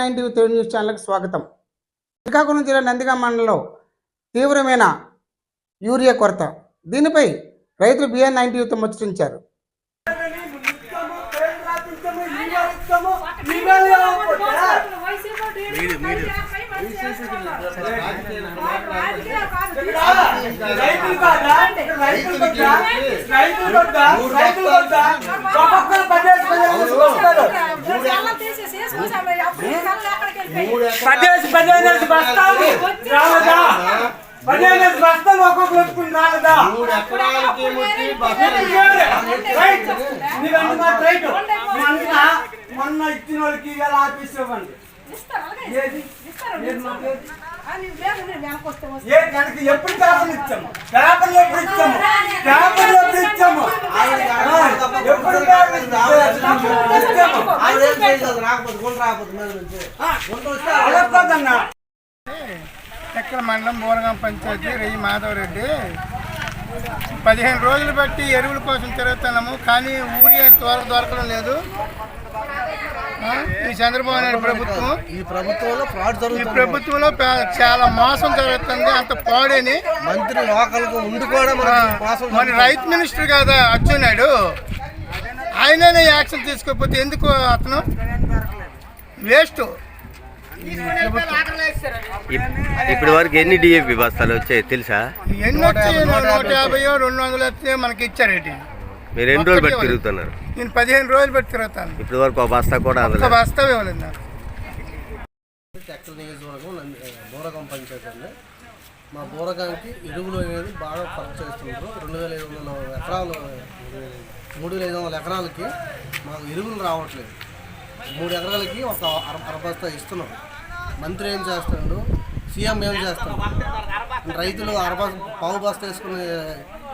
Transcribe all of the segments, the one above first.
Nine TV Telugu news ఛానల్కి స్వాగతం. శ్రీకాకుళం జిల్లా నందిగా మండలంలో తీవ్రమైన యూరియా కొరత. దీనిపై రైతులు బిఆర్ నైన్ టీవీతో ముచ్చరించారు రైతులు రైతులు కొద్దా? రైతులు కొద్దా? రైతులు కొద్దా? ఒక్కొక్కరు పదేసి పదిహేను బస్తాలు. పదేసి పదిహేను బస్తాలు. రావదా పదిహేను బస్తాలు ఒక్కొక్క ఎత్తుకుని రాలదా? రైట్. నీవన్నీ మాట రైట్. మొన్న మొన్న ఇచ్చిన వాళ్ళకి ఇవాళ ఆఫీస్ ఇవ్వండి. ఎప్పుడు పేపర్లు ఇచ్చాము పేపర్లు ఎప్పుడు ఇచ్చాము పేపర్లు ఎప్పుడు ఇచ్చాము ఎప్పుడు రాకపోతే ఎక్కడ మండలం బోరగాం పంచాయతీ రెయ్యి మాధవరెడ్డి పదిహేను రోజులు బట్టి ఎరువుల కోసం తిరుగుతున్నాము కానీ ఊరి త్వరగా దొరకడం లేదు ఈ చంద్రబాబు నాయుడు ప్రభుత్వం ఈ ప్రభుత్వంలో ఫ్రాడ్ ఈ జరుగుతుంది ప్రభుత్వంలో పే- చాలా మోసం జరుగుతుంది. అంత పాడని మంత్రి లోకల్కు ఉండి కూడా మరి రైతు మినిస్టర్ కదా అచ్చెన్నాయుడు ఆయననే యాక్షన్ తీసుకోకపోతే ఎందుకు అతను? వేస్ట్. ఇప్పటి వరకు ఎన్ని డిఏపి బస్తాలు వచ్చాయి తెలుసా? ఎన్ని వచ్చాయి నూట యాభై రెండు వందలు వస్తే మనకి ఇచ్చారేటి? మీరు ఎన్ని రోజులు బట్టి తిరుగుతున్నారు? నేను పదిహేను రోజులు పెట్టి తిరుగుతాను. ఇప్పటి వరకు ఒక బస్తా కూడా అందలేదు బస్తా ఇవ్వలేదు నాకు. టెక్కల నియోజకవర్గం నంది- బోరగాం పంచాయతీ అండి. మా బోరగాంకి ఎరువులు అనేది బాగా ఖర్చు చేస్తున్నారు రెండు వేల ఐదు వందల ఎకరాలు మూడు వేల ఐదు వందల ఎకరాలకి మాకు ఎరువులు రావట్లేదు. మూడు ఎకరాలకి ఒక అర అరబస్తా ఇస్తున్నాం. మంత్రి ఏం చేస్తాడు? సీఎం ఏం చేస్తాడు? రైతులు అరబస్ పావు బస్తా వేసుకుని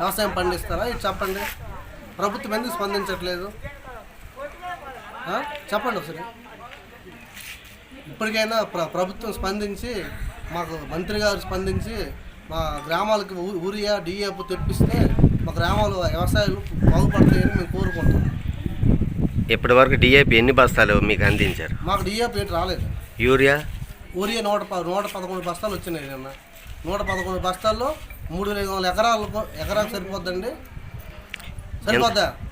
వ్యవసాయం పండిస్తారా? ఇది చెప్పండి. ప్రభుత్వం ఎందుకు స్పందించట్లేదు? చెప్పండి ఒకసారి. ఇప్పటికైనా ప్ర ప్రభుత్వం స్పందించి మాకు మంత్రి గారు స్పందించి మా గ్రామాలకు ఊరియా డిఏపు తెప్పిస్తే మా గ్రామాలు వ్యవసాయాలు బాగుపడతాయని మేము కోరుకుంటాం ఇప్పటి వరకు డిఏపి ఎన్ని బస్తాలు మీకు అందించారు? మాకు డిఏపి ఏంటి రాలేదు. యూరియా? ఊరియా నూట నూట పదకొండు బస్తాలు వచ్చినాయి నిన్న. నూట పదకొండు బస్తాల్లో మూడు వందల ఎకరాలకు ఎకరాకు సరిపోద్దండి. సరిపోద్దా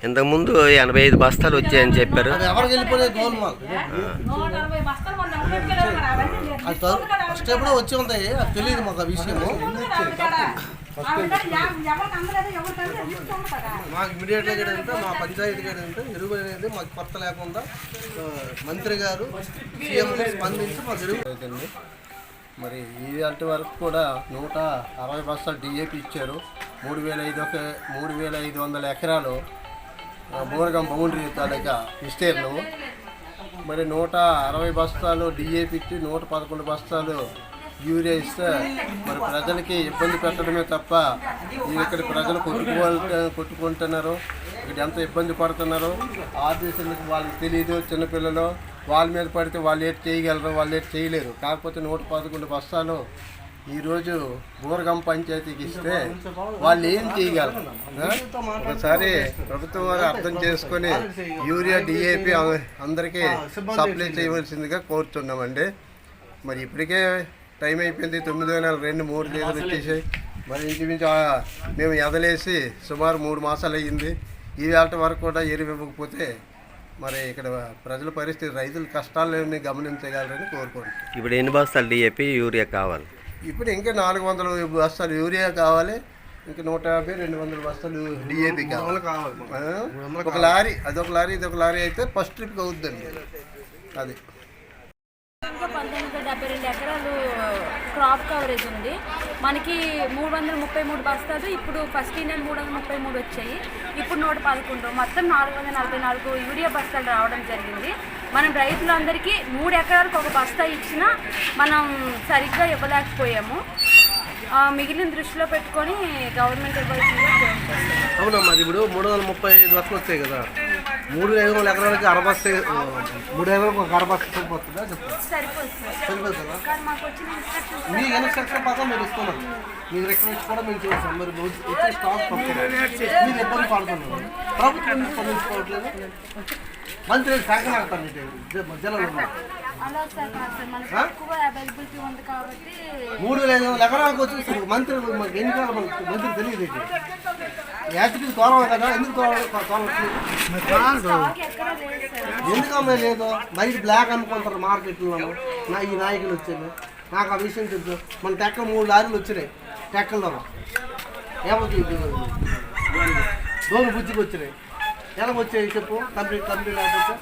ఇంతకుముందు ఎనభై ఐదు బస్తాలు వచ్చాయని చెప్పారు. ఫస్ట్ ఎప్పుడో వచ్చి ఉంటాయి. అది తెలియదు మాకు ఆ విషయము. మాకు ఇమీడియట్గా ఏంటంటే మా పంచాయతీకి ఏంటంటే ఎరువు అనేది మాకు కొత్త లేకుండా మంత్రి గారు సీఎం స్పందించి మాకు ఎరువు అవుతుంది మరి ఈ అంటే వరకు కూడా నూట అరవై బస్తాలు డిఏపి ఇచ్చారు. మూడు వేల ఐదు ఒక మూడు వేల ఐదు వందల ఎకరాలు బోరగం బౌండరీ తాలూకా విస్తీర్ణం మరి నూట అరవై బస్తాలు డిఏపి ఇచ్చి నూట పదకొండు బస్తాలు యూరియా ఇస్తే మరి ప్రజలకి ఇబ్బంది పెట్టడమే తప్ప ఇక్కడ ప్రజలు కొట్టుకోవాలి కొట్టుకుంటున్నారు. ఇక్కడ ఎంత ఇబ్బంది పడుతున్నారు. ఆఫీసులకు వాళ్ళకి తెలియదు చిన్నపిల్లలు. వాళ్ళ మీద పడితే వాళ్ళు ఏటి చేయగలరు వాళ్ళు ఏటి చేయలేరు. కాకపోతే నూట పదకొండు బస్తాలు ఈరోజు బూరగం పంచాయతీకి ఇస్తే వాళ్ళు ఏం చేయగలరు? ఒకసారి ప్రభుత్వం వారు అర్థం చేసుకొని యూరియా డిఏపి అందరికీ సప్లై చేయవలసిందిగా కోరుతున్నామండి. మరి ఇప్పటికే టైం అయిపోయింది తొమ్మిది వేల రెండు మూడు తేదీలు వచ్చేసాయి. మరి ఇంచుమించు మేము ఎదలేసి సుమారు మూడు మాసాలు అయ్యింది. ఈ వేళ వరకు కూడా ఎరువు ఇవ్వకపోతే మరి ఇక్కడ ప్రజల పరిస్థితి రైతుల కష్టాలని గమనించగలరని కోరుకుంటున్నాం. ఇప్పుడు ఎన్ని బస్తాలు డిఏపి యూరియా కావాలి? ఇప్పుడు ఇంకా నాలుగు వందల బస్తాలు యూరియా కావాలి ఇంకా నూట యాభై రెండు వందల బస్తాలు డిఏపి కావాలి? ఒక లారీ అదొక లారీ ఇదొక లారీ అయితే ఫస్ట్ ట్రిప్ అవుద్దండి. అది. పంతొమ్మిది వందల డెబ్బై రెండు ఎకరాలు క్రాప్ కవరేజ్ ఉంది. మనకి మూడు వందల ముప్పై మూడు బస్తాలు ఇప్పుడు ఫస్ట్ నెల మూడు వందల ముప్పై మూడు వచ్చాయి. ఇప్పుడు నూట పదకొండు మొత్తం నాలుగు వందల నలభై నాలుగు యూరియా బస్తాలు రావడం జరిగింది. మనం రైతులందరికీ మూడు ఎకరాలకు ఒక బస్తా ఇచ్చినా మనం సరిగ్గా ఇవ్వలేకపోయాము. మిగిలిన దృష్టిలో పెట్టుకొని గవర్నమెంట్. అవునమ్మా ఇప్పుడు మూడు వందల ముప్పై ఐదు బస్సులు వచ్చాయి కదా. మూడు ఐదు వందల ఎకరాలకి అరబస్తే మూడు ఎకరాలకు ఒక అరబస్త సరిపోతుందా? మీ ఇన్స్ట్రక్షన్ మీరు ఇస్తున్నారు మీ రిక్వెస్ట్ కూడా మేము చేస్తాం. మీరు వచ్చే స్టాక్ మీరు ఇబ్బంది పడుతున్నారు ప్రభుత్వం స్పందించుకోవట్లేదు? మంత్రి శాఖ కాబట్టి మూడు వేల ఐదు వందల ఎకరాలకు వచ్చేసి మంత్రి మనకి ఎన్ని మనకి మంత్రి తెలియదు యాక్చువల్లీ తోలం కదా ఎందుకు తోలం ఎక్కడ లేదు బయట బ్లాక్ అమ్ముకుంటారు మార్కెట్లో నా ఈ నాయకులు వచ్చారు. నాకు ఆ విషయం తెలుసు. మన టెక్కలు మూడు లారీలు వచ్చినాయి. టెక్కల్లో ఏమవుతుంది దోమ బుజ్జికి వచ్చినాయి. ఎలా వచ్చాయి చెప్పు. కంప్లీట్ కంప్లీట్ లేకపోతే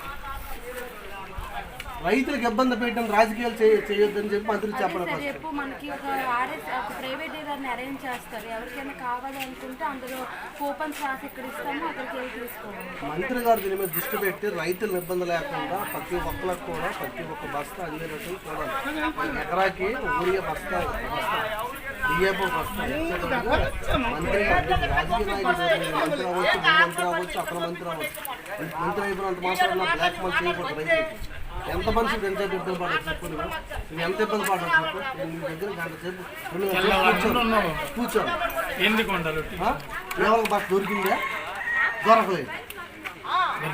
రైతులకు ఇబ్బంది పెట్టడం రాజకీయాలు చేయ చేయొద్దని చెప్పి మంత్రి చెప్పడం రేపు మనకి ఒక ఆర్ఎస్ ఒక ప్రైవేట్ డీలర్ని అరేంజ్ చేస్తారు. ఎవరికైనా కావాలి అనుకుంటే అందులో కూపన్స్ రాసి ఇక్కడ ఇస్తాము అక్కడికి వెళ్ళి తీసుకోవాలి. మంత్రి గారు దీని మీద దృష్టి పెట్టి రైతులు ఇబ్బంది లేకుండా ప్రతి ఒక్కరికి కూడా ప్రతి ఒక్క బస్తా అందేటట్టు చూడాలి. ఎకరాకి ఊరియా బస్తా బస్తా. డిఏపో మంత్రి రాజకీయ మంత్రి అవ్వచ్చు మంత్రి అవ్వచ్చు అక్కడ మంత్రి అవ్వచ్చు మంత్రి అయిపోయినంత మాత్రం బ్లాక్ మనీ చేయకూడదు ఎంత మనిషి ఎంత ఇబ్బంది పడదు చెప్పు నువ్వు ఎంత ఇబ్బంది పడదు చెప్పు నేను నీ దగ్గర గంట సేపు రెండు కూర్చోను ఎందుకు ఉండాలి ఎవరికి బస్ దొరికిందా దొరకలేదు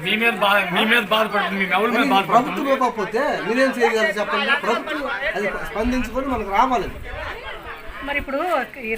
మీ మీద మీ మీద బాధపడుతుంది మీ ఎవరి మీద బాధపడుతుంది ప్రభుత్వం ఇవ్వకపోతే మీరేం చేయగలరు చెప్పండి ప్రభుత్వం అది స్పందించుకొని మనకు రావాలి మరి ఇప్పుడు ఈ